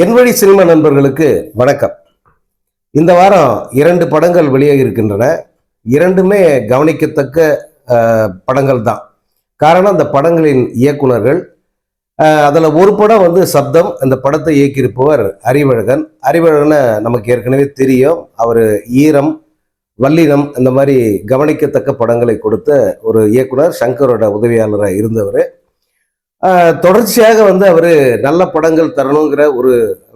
என் வழி சினிமா நண்பர்களுக்கு வணக்கம். இந்த வாரம் இரண்டு படங்கள் வெளியாகி இருக்கின்றன. இரண்டுமே கவனிக்கத்தக்க படங்கள் தான். காரணம் அந்த படங்களின் இயக்குனர்கள் அதில் ஒரு படம் வந்து சப்தம் இந்த படத்தை இயக்கியிருப்பவர் அறிவழகன். அறிவழகனை நமக்கு ஏற்கனவே தெரியும் அவர் ஈரம் வல்லினம் இந்த மாதிரி கவனிக்கத்தக்க படங்களை கொடுத்த ஒரு இயக்குனர் சங்கரோட உதவியாளராக இருந்தவர். தொடர்ச்சியாக வந்து அவர் நல்ல படங்கள் தரணுங்கிற ஒரு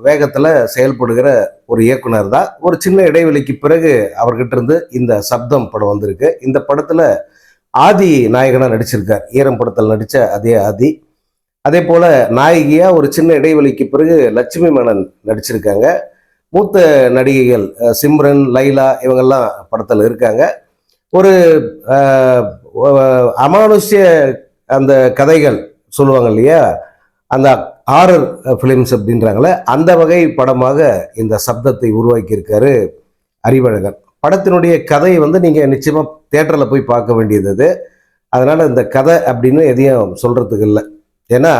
வேகத்தில் செயல்படுகிற ஒரு இயக்குனர் தான். ஒரு சின்ன இடைவெளிக்கு பிறகு அவர்கிட்ட இருந்து இந்த சப்தம் படம் வந்திருக்கு. இந்த படத்தில் ஆதி நாயகனாக நடிச்சிருக்கார். ஈரம் படத்தில் நடித்த அதே ஆதி. அதே போல் நாயகியாக ஒரு சின்ன இடைவெளிக்கு பிறகு லட்சுமி மேனன் நடிச்சிருக்காங்க. மூத்த நடிகைகள் சிம்ரன் லைலா இவங்கெல்லாம் படத்தில் இருக்காங்க. ஒரு அமானுஷ்ய அந்த கதைகள் சொல்லுவாங்க இல்லையா? அந்த ஆரர் ஃபிலிம்ஸ் அப்படின்றாங்களே அந்த வகை படமாக இந்த சப்தத்தை உருவாக்கியிருக்காரு அறிவழகன். படத்தினுடைய கதையை வந்து நீங்கள் நிச்சயமாக தேட்டரில் போய் பார்க்க வேண்டியது அது. அதனால் இந்த கதை அப்படின்னு எதையும் சொல்கிறதுக்கு இல்லை. ஏன்னா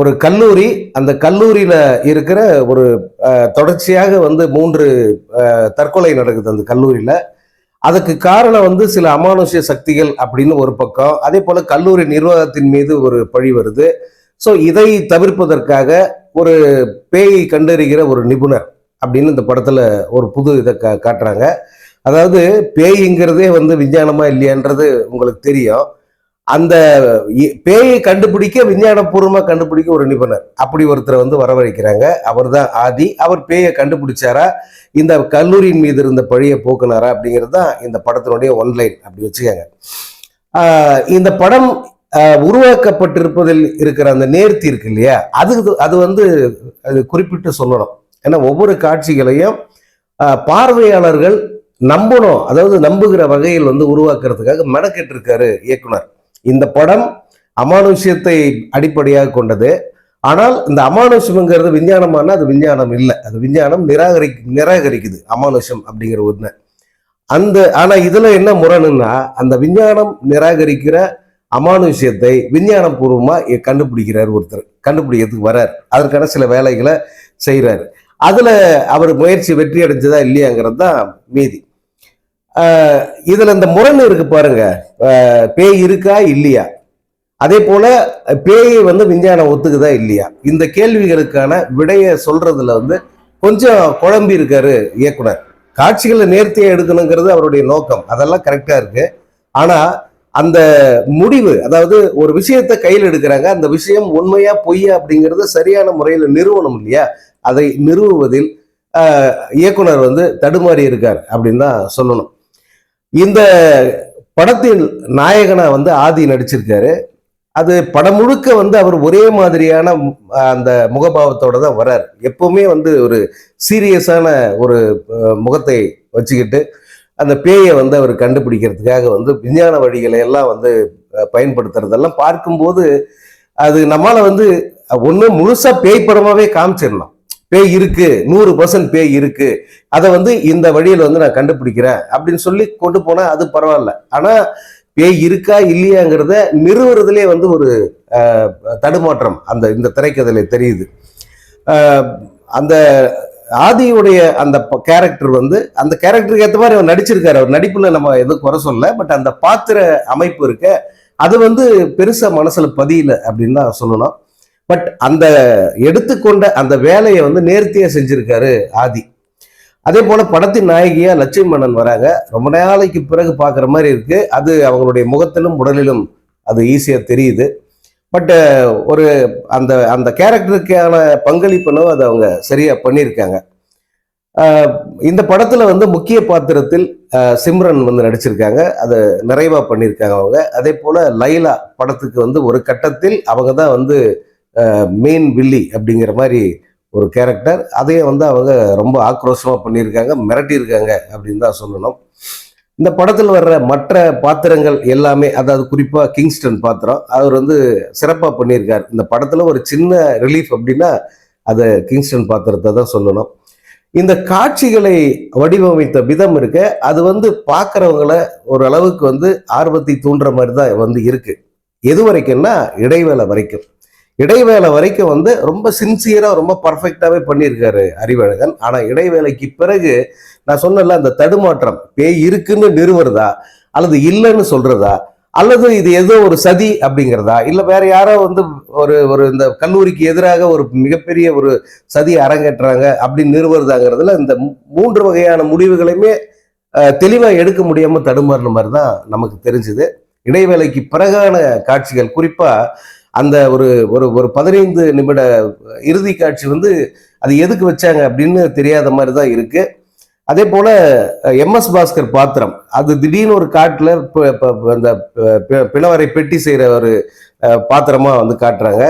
ஒரு கல்லூரி அந்த கல்லூரியில் இருக்கிற ஒரு தொடர்ச்சியாக வந்து மூன்று தற்கொலை நடக்குது அந்த கல்லூரியில். அதுக்கு காரணம் வந்து சில அமானுஷ்ய சக்திகள் அப்படின்னு ஒரு பக்கம் அதே போல கல்லூரி நிர்வாகத்தின் மீது ஒரு பழி வருது. ஸோ இதை தவிர்ப்பதற்காக ஒரு பேயை கண்டறிகிற ஒரு நிபுணர் அப்படின்னு இந்த படத்துல ஒரு புது இதை கா காட்டுறாங்க. அதாவது பேய்ங்கிறதே வந்து விஞ்ஞானமா இல்லையான்றது உங்களுக்கு தெரியும். அந்த பேயை கண்டுபிடிக்க விஞ்ஞானபூர்வமாக கண்டுபிடிக்க ஒரு நிபுணர். அப்படி ஒருத்தரை வந்து வரவழைக்கிறாங்க. அவர் தான் ஆதி. அவர் பேயை கண்டுபிடிச்சாரா? இந்த கல்லூரியின் மீது இருந்த பழியை போக்குனாரா? அப்படிங்கிறது தான் இந்த படத்தினுடைய ஒன்லைன் அப்படி வச்சுக்கோங்க. இந்த படம் உருவாக்கப்பட்டிருப்பதில் இருக்கிற அந்த நேர்த்தி இருக்கு இல்லையா? அது அது வந்து அது குறிப்பிட்டு சொல்லணும். ஏன்னா ஒவ்வொரு காட்சிகளையும் பார்வையாளர்கள் நம்பணும். அதாவது நம்புகிற வகையில் வந்து உருவாக்குறதுக்காக மெனக்கெட்டு இருக்காரு இயக்குனர். இந்த படம் அமானுஷ்யத்தை அடிப்படையாக கொண்டது. ஆனால் இந்த அமானுஷ்யம்ங்கிறது விஞ்ஞானமான அது விஞ்ஞானம் இல்லை. அது விஞ்ஞானம் நிராகரி நிராகரிக்குது. அமானுஷம் அப்படிங்கிற ஒன்று அந்த ஆனால் இதில் என்ன முரணுன்னா அந்த விஞ்ஞானம் நிராகரிக்கிற அமானுஷ்யத்தை விஞ்ஞான பூர்வமாக கண்டுபிடிக்கிறார் ஒருத்தர். கண்டுபிடிக்கிறதுக்கு வரார். அதற்கான சில வேலைகளை செய்கிறாரு அதில் அவர் முயற்சி வெற்றி அடைஞ்சதா இல்லையாங்கிறது தான் மீதி. இதுல இந்த முரண் இருக்கு பாருங்க. பேய் இருக்கா இல்லையா? அதே போல பேயை வந்து விஞ்ஞானம் ஒத்துக்குதா இல்லையா? இந்த கேள்விகளுக்கான விடைய சொல்றதுல வந்து கொஞ்சம் குழம்பி இருக்காரு இயக்குனர். காட்சிகளை நேர்த்தியா எடுக்கணுங்கிறது அவருடைய நோக்கம். அதெல்லாம் கரெக்டா இருக்கு. ஆனா அந்த முடிவு அதாவது ஒரு விஷயத்தை கையில் எடுக்கிறாங்க. அந்த விஷயம் உண்மையா பொய்யா அப்படிங்கிறது சரியான முறையில் நிறுவனம் இல்லையா? அதை நிறுவுவதில் ஆஹ், இயக்குனர் வந்து தடுமாறி இருக்கார் அப்படின்னு தான் சொல்லணும். இந்த படத்தின் நாயகனை வந்து ஆதி நடிச்சிருக்காரு. அது படம் முழுக்க வந்து அவர் ஒரே மாதிரியான அந்த முகபாவத்தோட தான் வரார் எப்பவுமே வந்து ஒரு சீரியஸான ஒரு முகத்தை வச்சுக்கிட்டு அந்த பேயை வந்து அவர் கண்டுபிடிக்கிறதுக்காக வந்து விஞ்ஞான வழிகளை எல்லாம் வந்து பயன்படுத்துறதெல்லாம் பார்க்கும்போது அது நம்மளால் வந்து ஒன்று முழுசா பேய் படமாவே காமிச்சிடலாம். பேய் இருக்கு நூறு பர்சன்ட் பேய் இருக்கு. அதை வந்து இந்த வழியில் வந்து நான் கண்டுபிடிக்கிறேன் அப்படின்னு சொல்லி கொண்டு போனா அது பரவாயில்ல. ஆனா பேய் இருக்கா இல்லையாங்கிறத நிறுவுறதுலே வந்து ஒரு தடுமாற்றம். அந்த இந்த திரைக்கதையில தெரியுது. அந்த ஆதியுடைய அந்த கேரக்டர் வந்து அந்த கேரக்டருக்கு ஏற்ற மாதிரி அவர் நடிச்சிருக்காரு. அவர் நடிப்புல நம்ம எதுவும் குறை சொல்ல பட் அந்த பாத்திர அமைப்பு இருக்க அது வந்து பெருசா மனசுல பதியல அப்படின்னு தான் சொல்லணும். பட் அந்த எடுத்துக்கொண்ட அந்த வேலையை வந்து நேர்த்தியாக செஞ்சுருக்காரு ஆதி. அதே போல் படத்தின் நாயகியாக லட்சுமி மன்னன் வராங்க. ரொம்ப நாளைக்கு பிறகு பார்க்குற மாதிரி இருக்குது அது அவங்களுடைய முகத்திலும் உடலிலும் அது ஈஸியாக தெரியுது. பட்டு ஒரு அந்த அந்த கேரக்டருக்கான பங்களிப்புனோ அதை அவங்க சரியாக பண்ணியிருக்காங்க. இந்த படத்தில் வந்து முக்கிய பாத்திரத்தில் சிம்ரன் வந்து நடிச்சிருக்காங்க. அதை நிறைவாக பண்ணியிருக்காங்க அவங்க. அதே போல் லைலா படத்துக்கு வந்து ஒரு கட்டத்தில் அவங்க தான் வந்து மெயின் வில்லி அப்படிங்கிற மாதிரி ஒரு கேரக்டர் அதையும் வந்து அவங்க ரொம்ப ஆக்ரோஷமாக பண்ணியிருக்காங்க மிரட்டியிருக்காங்க அப்படின்னு தான் சொல்லணும். இந்த படத்தில் வர்ற மற்ற பாத்திரங்கள் எல்லாமே அதாவது குறிப்பாக கிங்ஸ்டன் பாத்திரம் அவர் வந்து சிறப்பாக பண்ணியிருக்கார். இந்த படத்தில் ஒரு சின்ன ரிலீஃப் அப்படின்னா அது கிங்ஸ்டன் பாத்திரத்தை தான் சொல்லணும். இந்த காட்சிகளை வடிவமைத்த விதம் இருக்க. அது வந்து பார்க்குறவங்கள ஒரு அளவுக்கு வந்து ஆர்வத்தை தூண்டுற மாதிரி தான் வந்து இருக்குது எது வரைக்கும்னா இடைவேளை வரைக்கும். இடைவேளை வரைக்கும் வந்து ரொம்ப சின்சியராக ரொம்ப பர்ஃபெக்டாகவே பண்ணியிருக்காரு அறிவழகன். ஆனால் இடைவேளைக்கு பிறகு நான் சொன்னல அந்த தடுமாற்றம் பேய் இருக்குன்னு நிறுவுறதா? அல்லது இல்லைன்னு சொல்றதா? அல்லது இது ஏதோ ஒரு சதி அப்படிங்கிறதா? இல்லை வேற யாரோ வந்து ஒரு ஒரு இந்த கல்லூரிக்கு எதிராக ஒரு மிகப்பெரிய ஒரு சதி அரங்கேற்றுறாங்க அப்படின்னு நிறுவுறதாங்கிறதுல இந்த மூன்று வகையான முடிவுகளையுமே தெளிவாக எடுக்க முடியாமல் தடுமாறின மாதிரி தான் நமக்கு தெரிஞ்சுது. இடைவேளைக்கு பிறகான காட்சிகள் குறிப்பாக அந்த ஒரு ஒரு ஒரு பதினைந்து நிமிட இறுதி காட்சி வந்து அது எதுக்கு வச்சாங்க அப்படின்னு தெரியாத மாதிரி தான் இருக்கு. அதே போல எம்எஸ் பாஸ்கர் பாத்திரம் அது திடீர்னு ஒரு காட்டில் அந்த பிளவரை பிணவரை பெட்டி செய்கிற ஒரு பாத்திரமாக பாத்திரமா வந்து காட்டுறாங்க.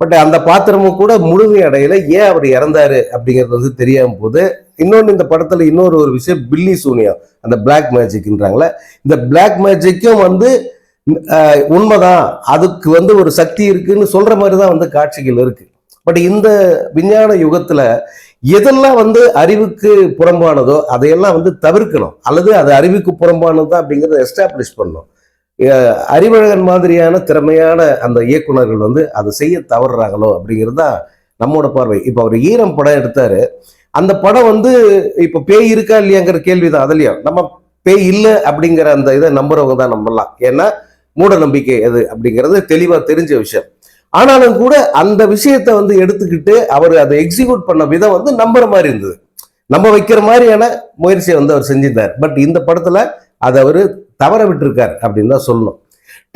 பட் அந்த பாத்திரமும் கூட முழுமை அடையில ஏன் அவர் இறந்தாரு அப்படிங்கிறது வந்து தெரியாம போது இன்னொன்று இந்த படத்துல இன்னொரு ஒரு விஷயம் பில்லி சூனியம் அந்த பிளாக் மேஜிக்ன்றாங்களே இந்த பிளாக் மேஜிக்கும் வந்து உண்மைதான். அதுக்கு வந்து ஒரு சக்தி இருக்குன்னு சொல்ற மாதிரி தான் வந்து காட்சிகள் இருக்கு. பட் இந்த விஞ்ஞான யுகத்துல எதெல்லாம் வந்து அறிவுக்கு புறம்பானதோ அதையெல்லாம் வந்து தவிர்க்கணும். அல்லது அது அறிவுக்கு புறம்பானதா அப்படிங்கிறத எஸ்டாப்ளிஷ் பண்ணணும். அறிவழகன் மாதிரியான திறமையான அந்த இயக்குனர்கள் வந்து அதை செய்ய தவறுறாங்களோ அப்படிங்கிறது தான் நம்மோட பார்வை. இப்போ அவர் ஈரம் படம் எடுத்தாரு. அந்த படம் வந்து இப்போ பேய் இருக்கா இல்லையாங்கிற கேள்விதான். அதுலயும் நம்ம பேய் இல்லை அப்படிங்கிற அந்த இதை நம்புறவங்க தான் நம்பலாம். ஏன்னா மூட நம்பிக்கை எது அப்படிங்கிறது தெளிவா தெரிஞ்ச விஷயம். ஆனாலும் கூட அந்த விஷயத்தை வந்து எடுத்துக்கிட்டு அவர் அதை எக்ஸிக்யூட் பண்ண விதம் வந்து நம்புற மாதிரி இருந்தது. நம்ப வைக்கிற மாதிரியான முயற்சியை வந்து அவர் செஞ்சிருந்தார். பட் இந்த படத்துல அதை அவர் தவற விட்டுருக்கார் அப்படின்னு தான் சொல்லணும்.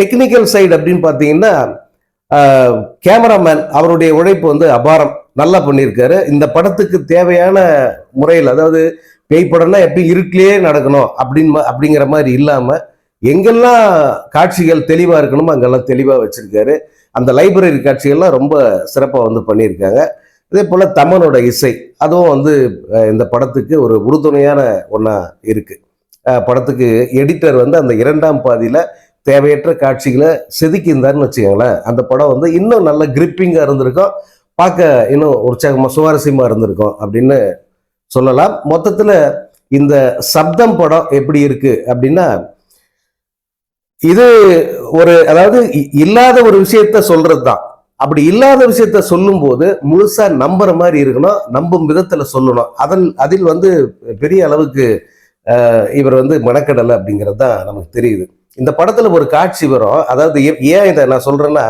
டெக்னிக்கல் சைடு அப்படின்னு பார்த்தீங்கன்னா கேமராமேன் அவருடைய உழைப்பு வந்து அபாரம். நல்லா பண்ணியிருக்காரு. இந்த படத்துக்கு தேவையான முறையில் அதாவது பேய் படம்னா எப்படி இருட்டிலேயே நடக்கணும் அப்படின்னு அப்படிங்கிற மாதிரி இல்லாமல் எங்கெல்லாம் காட்சிகள் தெளிவாக இருக்கணுமோ அங்கெல்லாம் தெளிவாக வச்சுருக்காரு. அந்த லைப்ரரி காட்சிகள்லாம் ரொம்ப சிறப்பாக வந்து பண்ணியிருக்காங்க. இதே போல் தமனோட இசை அதுவும் வந்து இந்த படத்துக்கு ஒரு உறுதுணையான ஒன்றா இருக்குது படத்துக்கு எடிட்டர் வந்து அந்த இரண்டாம் பாதியில் தேவையற்ற காட்சிகளை செதுக்கியிருந்தாருன்னு வச்சுக்கோங்களேன். அந்த படம் வந்து இன்னும் நல்ல கிரிப்பிங்காக இருந்திருக்கும். பார்க்க இன்னும் உற்சாகமாக சுவாரஸ்யமாக இருந்திருக்கும் அப்படின்னு சொல்லலாம். மொத்தத்தில் இந்த சப்தம் படம் எப்படி இருக்குது அப்படின்னா இது ஒரு அதாவது இல்லாத ஒரு விஷயத்த சொல்றது தான் அப்படி இல்லாத விஷயத்த சொல்லும்போது முழுசா நம்புற மாதிரி இருக்கணும் நம்பும் விதத்துல சொல்லணும். அதில் அதில் வந்து பெரிய அளவுக்கு இவர் வந்து மெனக்கடலை அப்படிங்கிறது தான் நமக்கு தெரியுது. இந்த படத்துல ஒரு காட்சி வரும். அதாவது ஏன் இதை நான் சொல்றேன்னா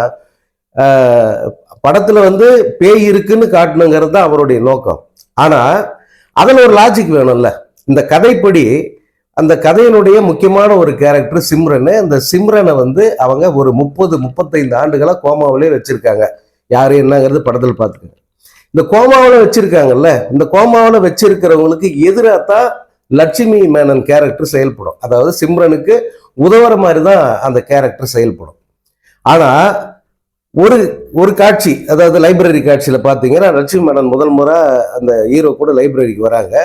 படத்துல வந்து பேய் இருக்குன்னு காட்டணுங்கிறது தான் அவருடைய நோக்கம். ஆனா அதில் ஒரு லாஜிக் வேணும்ல. இந்த கதைப்படி அந்த கதையினுடைய முக்கியமான ஒரு கேரக்டர் சிம்ரன். அந்த சிம்ரனை வந்து அவங்க ஒரு முப்பது முப்பத்தைந்து ஆண்டுகளாக கோமாவிலே வச்சிருக்காங்க. யார் என்னங்கிறது படத்தில் பார்த்துக்கோங்க. இந்த கோமாவில் வச்சிருக்காங்கல்ல இந்த கோமாவில் வச்சிருக்கிறவங்களுக்கு எதிராக தான் லட்சுமி மேனன் கேரக்டர் செயல்படும். அதாவது சிம்ரனுக்கு உதவுற மாதிரி தான் அந்த கேரக்டர் செயல்படும். ஆனால் ஒரு ஒரு காட்சி அதாவது லைப்ரரி காட்சியில் பார்த்தீங்கன்னா லட்சுமி மேனன் முதல் முறை அந்த ஹீரோ கூட லைப்ரரிக்கு வராங்க.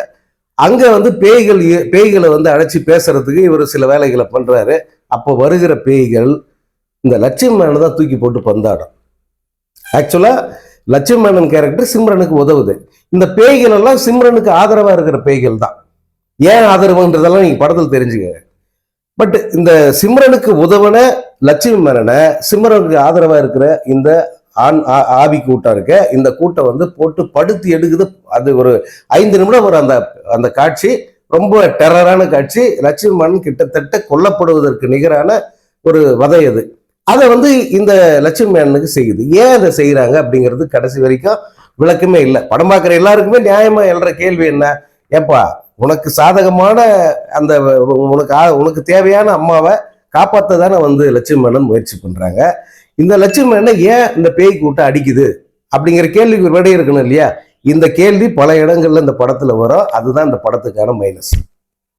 அங்கே வந்து பேய்கள் பேய்களை வந்து அழைச்சி பேசுறதுக்கு இவர் சில வேலைகளை பண்ணுறாரு அப்போ வருகிற பேய்கள் இந்த லட்சுமி மேனனை தான் தூக்கி போட்டு பந்தாடும். ஆக்சுவலாக லட்சுமி மேனன் கேரக்டர் சிம்ரனுக்கு உதவுது. இந்த பேய்கள் எல்லாம் சிம்ரனுக்கு ஆதரவாக இருக்கிற பேய்கள் தான். ஏன் ஆதரவுன்றதெல்லாம் நீங்கள் படத்தில் தெரிஞ்சுக்கங்க பட் இந்த சிம்ரனுக்கு உதவன லட்சுமி மேனனை சிம்ரனுக்கு ஆதரவாக இருக்கிற இந்த ஆண் ஆ- ஆவி கூட்டம் இருக்க. இந்த கூட்டம் வந்து போட்டு படுத்து எடுக்குது. அது ஒரு ஐந்து நிமிடம் ஒரு அந்த அந்த காட்சி. ரொம்ப டெரரான காட்சி. லட்சுமணன் கிட்டத்தட்ட கொல்லப்படுவதற்கு நிகரான ஒரு வதை அது. அதை வந்து இந்த லட்சுமி மேனனுக்கு செய்யுது. ஏன் அதை செய்கிறாங்க அப்படிங்கிறது கடைசி வரைக்கும் விளக்கமே இல்லை. படம் பார்க்குற எல்லாருக்குமே நியாயமாக எழுற கேள்வி என்ன? ஏப்பா உனக்கு சாதகமான அந்த உனக்கு ஆ- உனக்கு தேவையான அம்மாவை காப்பாற்ற தானே வந்து லட்சுமி முயற்சி பண்ணுறாங்க இந்த லட்சுமி என்ன ஏன் இந்த பேய் கூட்டம் அடிக்குது? அப்படிங்கிற கேள்விக்கு ஒரு விடை இருக்கணும் இல்லையா? இந்த கேள்வி பல இடங்கள்ல இந்த படத்துல வரும். அதுதான் இந்த படத்துக்கான மைனஸ்